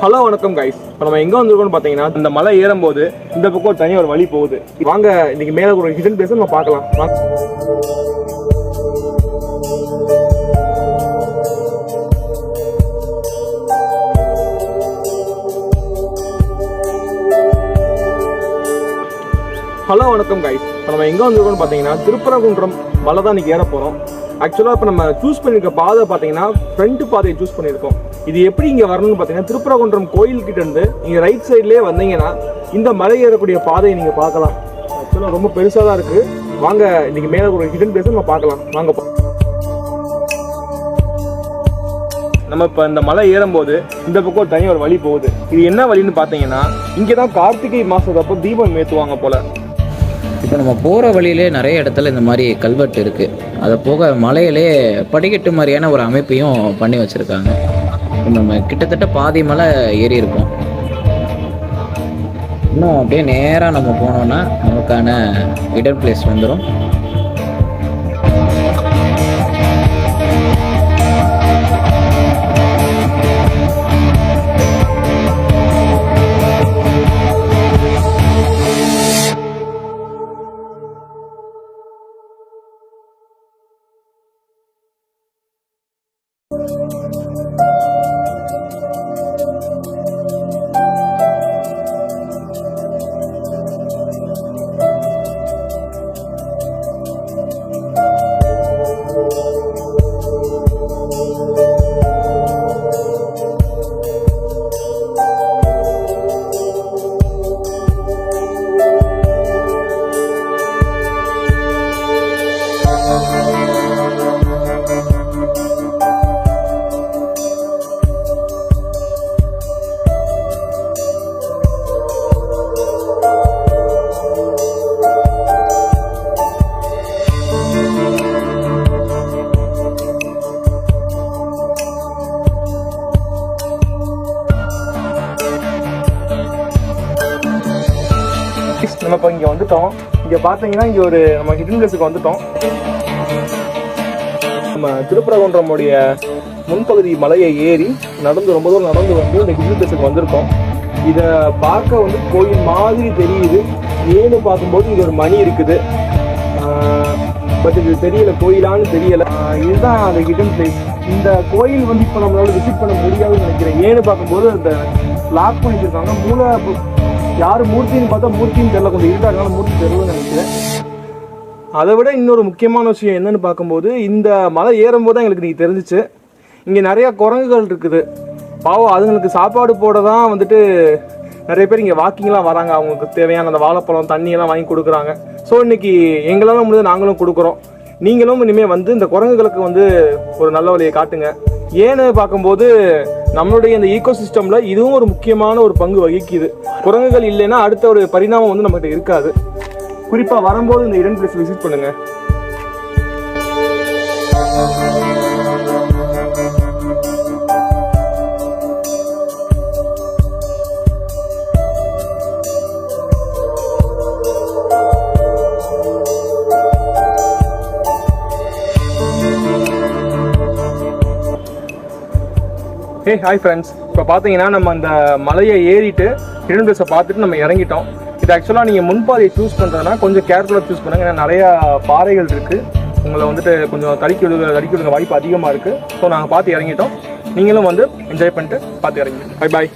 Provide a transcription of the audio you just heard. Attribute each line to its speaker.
Speaker 1: Hello வணக்கம் guys இப்போ நம்ம எங்கே வந்திருக்கோம்னு பார்த்தீங்கன்னா இந்த மலை ஏறும்போது இந்த பக்கம் ஒரு தனியாக ஒரு வழி போகுது. வாங்க இன்னைக்கு மேலே ஒரு ஹிடன் பிளேஸ் நம்ம பார்க்கலாம். ஹலோ வணக்கம் கைஸ் இப்போ நம்ம எங்கே வந்திருக்கோம்னு பார்த்தீங்கன்னா திருப்பரங்குன்றம் மலை தான் இன்னைக்கு ஏற போகிறோம் ஆக்சுவலாக இப்போ நம்ம சூஸ் பண்ணியிருக்க பாதை பார்த்தீங்கன்னா ஃப்ரண்ட் பாதையை சூஸ் பண்ணியிருக்கோம் இது எப்படி இங்கே வரணும்னு பார்த்தீங்கன்னா திருப்பரங்குன்றம் கோயில் இருந்து நீங்கள் ரைட் சைட்லேயே வந்தீங்கன்னா இந்த மலை ஏறக்கூடிய பாதையை நீங்கள் பார்க்கலாம். ஆக்சுவலாக ரொம்ப பெருசாக தான் இருக்குது வாங்க இன்றைக்கி மேலே ஒரு ஹிடன் பிளேஸ் நம்ம பார்க்கலாம். வாங்க நம்ம இப்போ இந்த மலை ஏறும்போது இந்த பக்கம் ஒரு தனி ஒரு வழி போகுது. இது என்ன வழின்னு பார்த்தீங்கன்னா இங்கே தான் கார்த்திகை மாதத்தப்போ தீபம் ஏற்றுவாங்க போல்.
Speaker 2: இப்போ நம்ம போகிற வழியிலே நிறைய இடத்துல இந்த மாதிரி கல்வெட்டு இருக்குது அதை போக மலையிலே படிக்கட்டு மாதிரியான ஒரு அமைப்பையும் பண்ணி வச்சுருக்காங்க. நம்ம கிட்டத்தட்ட பாதி மலை ஏறி இருக்கோம். இன்னும் அப்படியே நேராக நம்ம போனோம்னா நமக்கான இடர் பிளேஸ் வந்துடும்
Speaker 1: நம்ம இப்போ இங்கே வந்துட்டோம். இங்கே பார்த்தீங்கன்னா இங்கே ஒரு நம்ம ஹிடன் பிளேஸுக்கு வந்துட்டோம். நம்ம திருப்பரங்குன்றமுடைய முன்பகுதி மலையை ஏறி நடந்து ரொம்ப தூரம் நடந்து வந்து இந்த ஹிடன் பிளேஸுக்கு வந்திருக்கோம். இதை பார்க்க வந்து கோயில் மாதிரி தெரியுது. ஏன்னு பார்க்கும்போது இங்கே ஒரு மணி இருக்குது. பட் இது தெரியல கோயிலான்னு தெரியல. இதுதான் அந்த ஹிடன் பிளேஸ் இந்த கோயில் வந்து இப்போ நம்மளால விசிட் பண்ண முடியாதுன்னு நினைக்கிறேன். ஏன்னு பார்க்கும்போது அந்த லாக் பண்ணிட்டு இருக்காங்க. மூல யார் மூர்த்தின்னு பார்த்தா மூர்த்தின்னு தெரியல. கொஞ்சம் இருட்டாக மூர்த்தி தெரியலன்னு நினைக்கிறேன். அதை விட இன்னொரு முக்கியமான விஷயம் என்னன்னு பார்க்கும்போது இந்த மலை ஏறும்போது தான் எங்களுக்கு நீங்கள் தெரிஞ்சிச்சு. இங்கே நிறையா குரங்குகள் இருக்குது. பாவம் அதுங்களுக்கு சாப்பாடு போட தான் வந்துட்டு நிறைய பேர் இங்கே வாக்கிங்லாம் வராங்க. அவங்களுக்கு தேவையான அந்த வாழைப்பழம் தண்ணியெல்லாம் வாங்கி கொடுக்குறாங்க. ஸோ இன்னைக்கு எங்களால் முடிஞ்சு நாங்களும் கொடுக்குறோம். நீங்களும் இனிமேல் வந்து இந்த குரங்குகளுக்கு வந்து ஒரு நல்ல வழியை காட்டுங்க. ஏன்னு பார்க்கும்போது நம்மளுடைய இந்த ஈகோ சிஸ்டமில் இதுவும் ஒரு முக்கியமான ஒரு பங்கு வகிக்குது. குரங்குகள் இல்லைன்னா அடுத்த ஒரு பரிணாமம் வந்து நம்மகிட்ட இருக்காது. குறிப்பாக வரும்போது இந்த இடன் பிளேஸ் விசிட் பண்ணுங்க. ஹே ஹாய் ஃப்ரெண்ட்ஸ் இப்போ பார்த்தீங்கன்னா நம்ம அந்த மலையை ஏறிட்டு ஹிடன் பார்த்துட்டு நம்ம இறங்கிட்டோம். இது ஆக்சுவலாக நீங்கள் முன்பாதையை சூஸ் பண்ணுறதுனா கொஞ்சம் கேர்ஃபுல்லாக சூஸ் பண்ணுங்க. ஏன்னா நிறையா பாறைகள் இருக்குது உங்களை வந்துட்டு கொஞ்சம் தடுக்கி விடுக தடுக்கி விடுங்க வாய்ப்பு அதிகமாக இருக்குது ஸோ நாங்கள் பார்த்து இறங்கிட்டோம். நீங்களும் வந்து என்ஜாய் பண்ணிட்டு பார்த்து இறங்கி பை பாய்